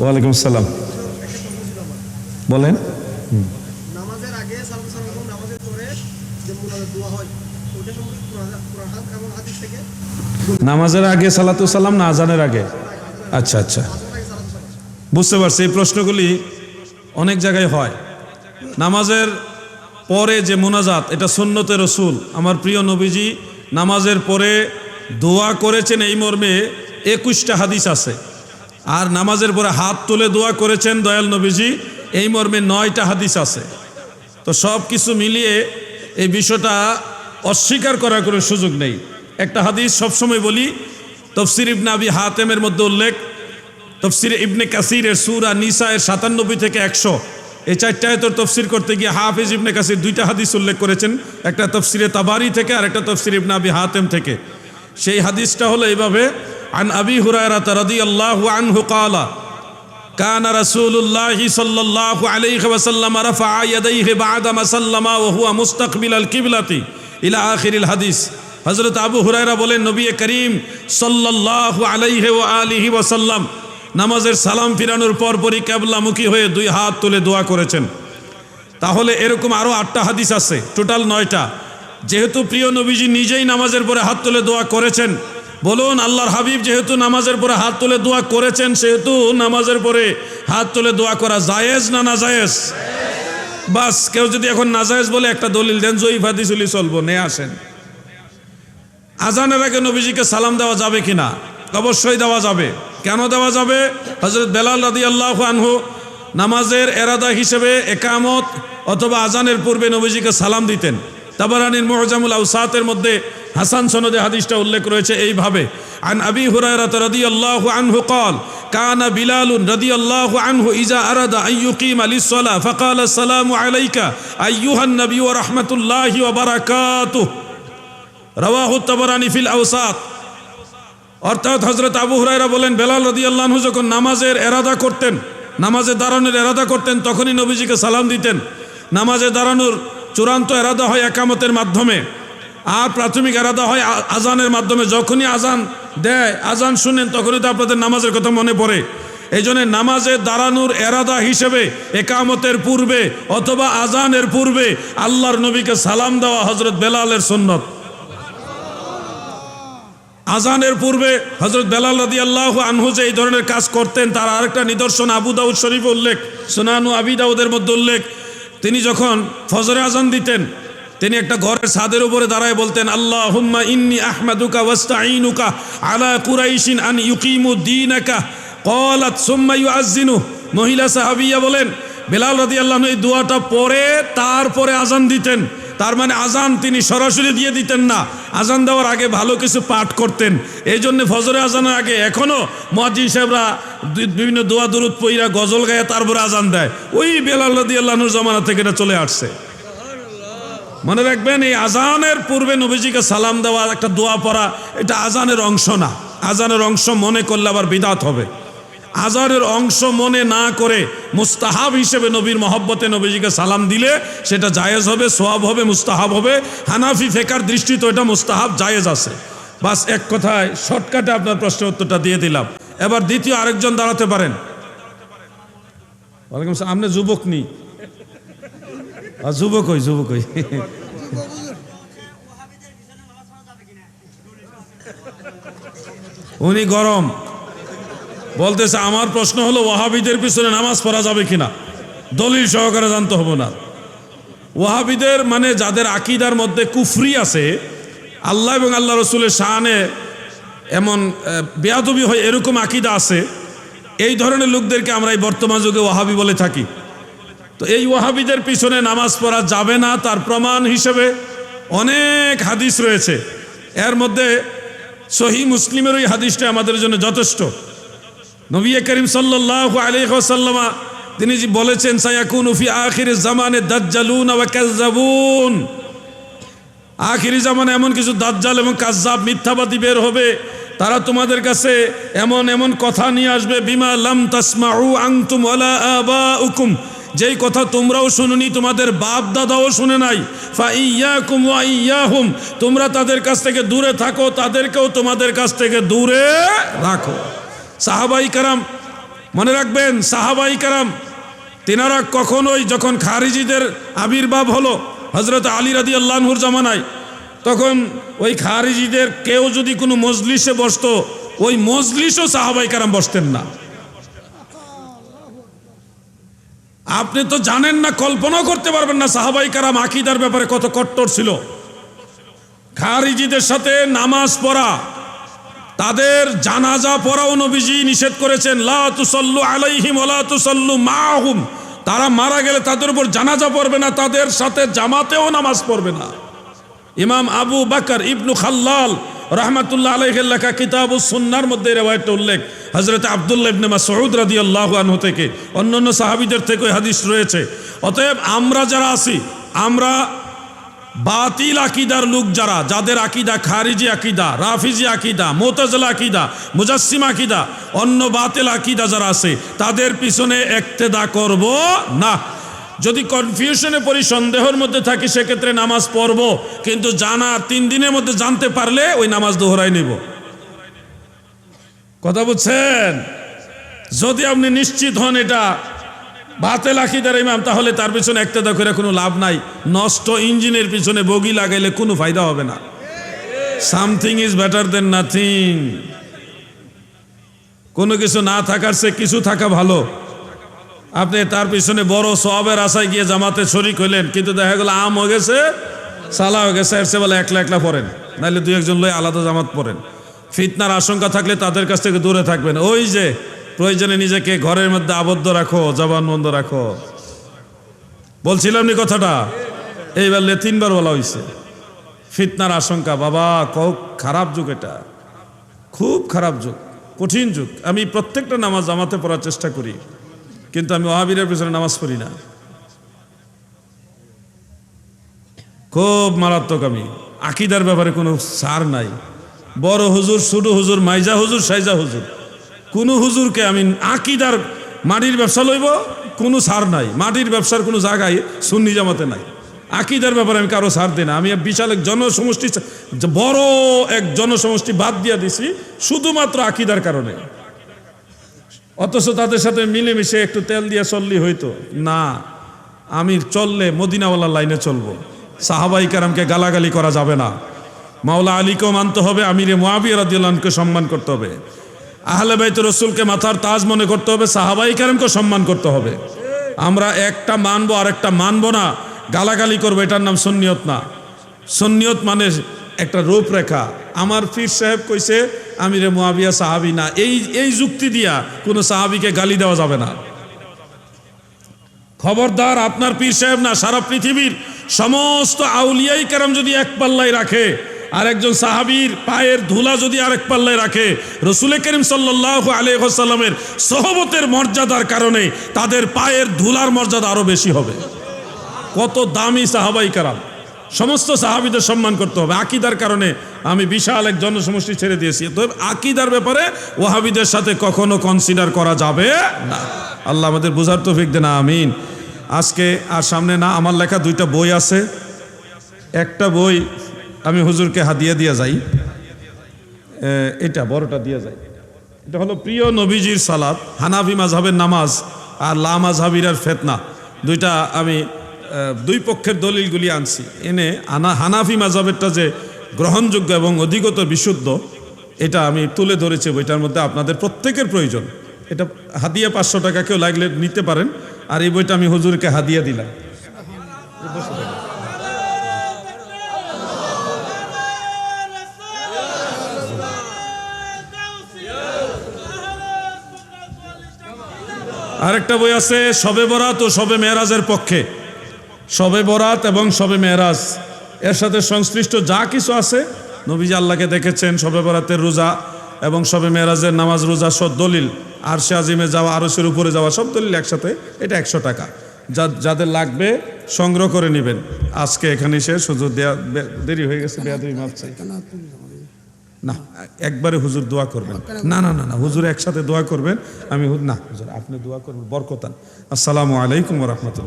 ওয়ালাইকুম সালাম বলেন। নামাজের আগে সালাতু সালাম না আজানের আগে? আচ্ছা আচ্ছা। বুঝতে পারছি এই প্রশ্নগুলি অনেক জায়গায় হয়। নামাজের পরে যে মোনাজাত এটা সুন্নতে রসুল। আমার প্রিয় নবীজি নামাজের পরে দোয়া করেছেন এই মর্মে একুশটা হাদিস আছে। আর নামাজের পরে হাত তুলে দোয়া করেছেন দয়াল নবীজি। এই মর্মে নয়টা হাদিস আছে। তো সব কিছু মিলিয়ে এই বিষয়টা অস্বীকার করার কোনো সুযোগ নেই। একটা হাদিস সবসময় বলি, তফসির ইবনে আবি হাতেমের মধ্যে উল্লেখ, তফসিরে ইবনে কাসিরের সুরা নিসা এর সাতানব্বই থেকে একশো। এই চারটা আয়তর তফসির করতে গিয়ে হাফিজ ইবনে কাসির দুইটা হাদিস উল্লেখ করেছেন, একটা তফসিরে তাবারি থেকে আর একটা তফসির ইবনে আবি হাতেম থেকে। সেই হাদিসটা হলো এইভাবে আন আবি হুরায়রা রাদিয়াল্লাহু আনহু قال كان رسول الله صلى الله عليه وسلم رفع يديه بعدما سلم وهو مستقبل القبلة إلى آخر الحديث হজরত আবু হুরায়রা বলেন নবী করিম সাল্লাল্লাহু আলাইহি ওয়া আলিহি ওয়াসাল্লাম নামাজের সালাম ফিরানোর পর পরই ক্যাবলামুখী হয়ে দুই হাত তুলে দোয়া করেছেন তাহলে এরকম আরও আটটা হাদিস আছে টোটাল নয়টা যেহেতু প্রিয় নবীজি নিজেই নামাজের পরে হাত তুলে দোয়া করেছেন বলুন, আল্লাহর হাবিব যেহেতু নামাজের পরে হাত তুলে দোয়া করেছেন, সেহেতু নামাজের পরে হাত তুলে দোয়া করা জায়েজ না না জায়েজ বাস, কেউ যদি এখন নাজায়েজ বলে একটা দলিল দেন জয়ী হাদিসুলি চলবো নে আসেন। আজানের আগে নবীজিকে সালাম দেওয়া যাবে কি না? অবশ্যই দেওয়া যাবে। কেন দেওয়া যাবে? হজরত বেলাল রাদি আল্লাহ আনহু নামাজের এরাদা হিসেবে একামত অথবা আজানের পূর্বে নবীজিকে সালাম দিতেন। তাবারানির মোহজামুল আউসাতের মধ্যে হাসান সনদে হাদিসটা উল্লেখ রয়েছে এইভাবে আন আবি হুরায়রা রাদিয়াল্লাহু আনহু قال كان بلال رضي الله عنه إذا أراد أن يقيم للصلاة فقال السلام عليك أيها النبي ورحمة الله وبركاته রাওয়াহু তাবারানি ফিল আওসাত অর্থাৎ হজরত আবু হুরায়রা বলেন বেলাল রাদিয়াল্লাহু আনহু যখন নামাজের এরাদা করতেন নামাজে দাঁড়ানোর এরাদা করতেন তখনই নবীজিকে সালাম দিতেন নামাজে দাঁড়ানোর চূড়ান্ত এরাদা হয় একামতের মাধ্যমে আর প্রাথমিক এরাদা হয় আজানের মাধ্যমে। যখনই আজান দেয়, আজান শুনেন, তখনই তো আপনাদের নামাজের কথা মনে পড়ে। এই জন্য নামাজে দাঁড়ানোর এরাদা হিসেবে একামতের পূর্বে অথবা আজানের পূর্বে আল্লাহর নবীকে সালাম দেওয়া হজরত বেলালের সুন্নত। আজানের পূর্বে হজরত বেলাল রাদি আল্লাহ আনহু যে এই ধরনের কাজ করতেন, তার আরেকটা নিদর্শন আবু দাউদ শরীফ উল্লেখ, সোনানু আবি দাউদের মধ্যে উল্লেখ। তিনি যখন ফজরে আজান দিতেন তিনি একটা ঘরের ছাদের উপরে দাঁড়ায় বলতেন আল্লাহ হুম্মা ইন্নি আহমাদুকা ওয়াস্তাইনুকা আলা কুরাইশিন আন ইউকিমু দিনাকা। কলাত সুম্মা ইউআজ্জিনু। মহিলা সাহাবিয়া বলেন, বেলাল রাদি আল্লাহ এই দোয়াটা পরে, তারপরে আজান দিতেন। তার মানে আজান তিনি সরাসরি দিয়ে দিতেন না। আজান দেওয়ার আগে ভালো কিছু পাঠ করতেন। এই জন্য ফজরে আজানের আগে এখনও মহাজিন সাহেবরা বিভিন্ন দোয়া দুরুদ পইরা গজল গায়ে তারপরে আজান দেয়। ওই বেলাল রাদি আল্লাহনুর জমানা থেকে এটা চলে আসছে। মনে রাখবেন, এই আজানের পূর্বে নবীজিকে সালাম দেওয়া একটা দোয়া পড়া, এটা আজানের অংশ না। আজানের অংশ মনে করলে আবার বিদাত হবে। আজানের অংশ মনে না করে মুস্তাহাব হিসেবে নবীর মহব্বতে নবীজিকে সালাম দিলে সেটা জায়েজ হবে, সোয়াব হবে, মুস্তাহাব হবে। হানাফি ফেকার দৃষ্টিতে এটা, মুস্তাহাব জায়েজ আছে। বাস এক কথায়, শর্টকাটে আপনার প্রশ্নের উত্তরটা দিয়ে দিলাম। এবার দ্বিতীয় আরেকজন দাঁড়াতে পারেন। আপনি যুবক নি। আর যুবক উনি গরম। বলতেছে, আমার প্রশ্ন হলো, ওয়াহাবিদের পিছনে নামাজ পড়া যাবে কিনা? দলিল সহকারে জানতে হবে না। ওয়াহাবিদের মানে যাদের আকিদার মধ্যে কুফরি আছে, আল্লাহ এবং আল্লাহ রসুলের শাহানে এমন বেয়াদবি হয় এরকম আকিদা আছে। এই ধরনের লোকদেরকে আমরা এই বর্তমান যুগে ওয়াহাবি বলে থাকি। তো এই ওয়াহাবিদের পিছনে নামাজ পড়া যাবে না, তার প্রমাণ হিসেবে অনেক হাদিস রয়েছে। এর মধ্যে সহি মুসলিমের ওই হাদিসটা আমাদের জন্য যথেষ্ট। নবী করিম সাল্লাল্লাহু আলাইহি ওয়াসাল্লামা তিনি যে বলেছেন, সায়াকুন ফি আখির জামানে দাজ্জালুন কাযযাবুন। আখিরি জামানে এমন কিছু দাজ্জাল এবং কাজ্জাব মিথ্যাবাদী বের হবে, তারা তোমাদের কাছে এমন এমন কথা নিয়ে আসবে, বিমা লাম তাসমাউ আনতুম ওয়ালা আবাউকুম। যেই কথা তোমরাও শুনুনি, তোমাদের বাপ দাদাও শুনে নাই। ফা ইয়াকুম ওয়া ইয়াহুম, তোমরা তাদের কাছ থেকে দূরে থাকো, তাদেরকেও তোমাদের কাছ থেকে দূরে রাখো। সাহাবাই কারাম, মনে রাখবেন, সাহাবাই কারাম, তেনারা কখনোই যখন খারিজিদের আবির্ভাব হলো হজরত আলী রাদি আল্লাহর জামানায়, তখন ওই খারিজিদের কেউ যদি কোনো মজলিসে বসতো, ওই মজলিসও সাহাবাই কারাম বসতেন না। আপনি তো জানেন না, কল্পনাও করতে পারবেন না সাহাবাই কারাম আকিদার ব্যাপারে কত কট্টর ছিল। খারিজিদের সাথে নামাজ পড়া, তাদের জানাজা পড়াও নবীজি নিষেধ করেছেন, লা তুসাল্লু আলাইহিম ওয়া লা তুসাল্লু মাহুম তারা মারা গেলে তাদের উপর জানাজা পড়বে না, তাদের সাথে জামাতেও নামাজ পড়বে না। ইমাম আবু বাকর ইবনু খাল্লাল রহমাতুল্লাহ আলাইহির লেখা কিতাব সুন্নার মধ্যে রেওয়ায়তটা উল্লেখ। হজরত আব্দুল্লাহ ইবনে মাসউদ রাদিয়াল্লাহু আনহু থেকে, অন্যান্য সাহাবিদের থেকে হাদিস রয়েছে। অতএব আমরা যারা আছি, আমরা বাতিল আকিদার লোক যারা, যাদের আকিদা খারিজি আকিদা, রাফিজি আকিদা, মোতাজলা আকিদা মুজাসিম আকিদা, অন্য বাতিল আকিদা যারা আছে, তাদের পিছনে একতেদা করব না। যদি কনফিউশনে পড়ি, সন্দেহের মধ্যে থাকি, সেক্ষেত্রে নামাজ পড়ব। কিন্তু জানা তিন দিনের মধ্যে জানতে পারলে ওই নামাজ দোহরাই নেব। কথা বুঝছেন যদি আপনি নিশ্চিত হন এটা বাতেল আকিদার ইমাম, তাহলে তার পিছনে একটা করে কোনো লাভ নাই। নষ্ট ইঞ্জিনের পিছনে বগি লাগাইলে কোনো ফায়দা হবে না। Something is better than nothing কোনো কিছু না থাকার সে কিছু থাকা ভালো। আপনি তার পিছনে বড় সবের আশায় গিয়ে জামাতে শরিক হইলেন, কিন্তু দেখা গেল আম হয়ে গেছে, সালা হয়ে গেছে, এর বলে একলা একলা পড়েন। নাহলে দুই একজন লই আলাদা জামাত পড়েন। ফিতনার আশঙ্কা থাকলে তাদের কাছ থেকে দূরে থাকবেন। ওই যে প্রয়োজনে নিজেকে ঘরের মধ্যে আবদ্ধ রাখো, জবান বন্ধ রাখো। বলছিলাম নি কথাটা? এইবার তিনবার বলা হয়েছে ফিতনার আশঙ্কা, বাবা, কও খারাপ যুগ এটা। খুব খারাপ যুগ, কঠিন যুগ। আমি প্রত্যেকটা নামাজ জামাতে পড়ার চেষ্টা করি। কিন্তু আমি ওহাবিরের পিছনে নামাজ পড়ি না। খুব মারাত্মক আমি। আকিদার ব্যাপারে কোনো সার নাই। বড় হুজুর, ছোট হুজুর, মাইজা হুজুর, সাইজা হুজুর। কোনো হুজুরকে আমি আকিদার মাটির ব্যবসা লইব, কোনো সার নাই। মাটির ব্যবসার কোনো জায়গায় সুন্নি জামাতে নাই। আকিদার ব্যাপারে আমি কারও সার দিই না। আমি বিশাল এক জনসমষ্টি, বড় এক জনসমষ্টি বাদ দিয়ে দিছি, শুধুমাত্র আকিদার কারণে। অথচ তাদের সাথে মিলেমিশে একটু তেল দিয়ে চললি হইতো। না, আমি চললে মদিনাওয়ালার লাইনে চলবো। সাহাবাই কারামকে গালাগালি করা যাবে না। মাওলা আলীকেও মানতে হবে, আমিরে মোয়াবিয়া রাদিয়াল্লাহকে সম্মান করতে হবে। আহলে বাইত রসুলকে মাথার তাজ মনে করতে হবে, সাহাবাই কারামকে সম্মান করতে হবে। আমরা একটা মানবো আর একটা মানবো না। গালাগালি করব, এটার নাম সন্নিয়ত না। সন্নিয়ত মানে একটা রূপরেখা। আমার পীর সাহেব কইছে, আমিরে মোয়াবিয়া সাহাবি না। এই এই যুক্তি দিয়া কোনো সাহাবিকে গালি দেওয়া যাবে না। খবরদার আপনার পীর সাহেব না, সারা পৃথিবীর সমস্ত আউলিয়াই কেরাম যদি এক পাল্লায় রাখে আর একজন সাহাবীর পায়ের ধুলা যদি আরেক পাল্লায় রাখে রসুলে করিম সাল্লাহ আলহামের সহবতের মর্যাদার কারণে তাদের পায়ের ধুলার মর্যাদা আরও বেশি হবে। কত দামি সাহাবাই কারাম। সমস্ত সাহাবিদের সম্মান করতে হবে। আকিদার কারণে আমি বিশাল এক জনসমষ্টি ছেড়ে দিয়েছি। তো আকিদার ব্যাপারে ওয়াহাবিদের সাথে কখনো কনসিডার করা যাবে না। আল্লাহ আমাদের বোঝার তো ফিক দেনা, আমিন। আজকে আর সামনে না, আমার লেখা দুইটা বই আছে। একটা বই আমি হুজুরকে হাদিয়া দিয়ে যাই। এটা বড়টা দিয়ে যাই। এটা হলো প্রিয় নবীজির সালাত, হানাফি মাঝহাবের নামাজ আর লা মাঝহাবিরার ফেতনা। দুইটা আমি দুই পক্ষের দলিলগুলি আনছি। এনে আনা হানাফি মাজাবেরটা যে গ্রহণযোগ্য এবং অধিকত বিশুদ্ধ, এটা আমি তুলে ধরেছি বইটার মধ্যে আপনাদের প্রত্যেকের প্রয়োজন। এটা হাদিয়া পাঁচশো টাকা, কেউ লাগলে নিতে পারেন। আর এই বইটা আমি হুজুরকে হাদিয়া দিলাম। আরেকটা বই আছে, সবে বরাত ও সবে মেয়েরাজের পক্ষে। সবে বরাত এবং সবে মেয়েরাজ এর সাথে সংশ্লিষ্ট যা কিছু আছে, নবীজি আল্লাহকে দেখেছেন সবে বরাতের রোজা এবং সবে মেয়েরাজের নামাজ রোজা সব দলিল। আর সে আজিমে যাওয়া, আরসের উপরে যাওয়া সব দলিল একসাথে, এটা একশো টাকা। যা, যাদের লাগবে সংগ্রহ করে নেবেন। আজকে এখানে শেষ, হুজুর দেয়া দেরি হয়ে গেছে না, একবারে হুজুর দোয়া করবেন। না না না না, হুজুর একসাথে দোয়া করবেন। আমি না, হুজুর, আপনি দোয়া করবেন, বরকতান। আসসালামু আলাইকুম রহমতুল্লাহ।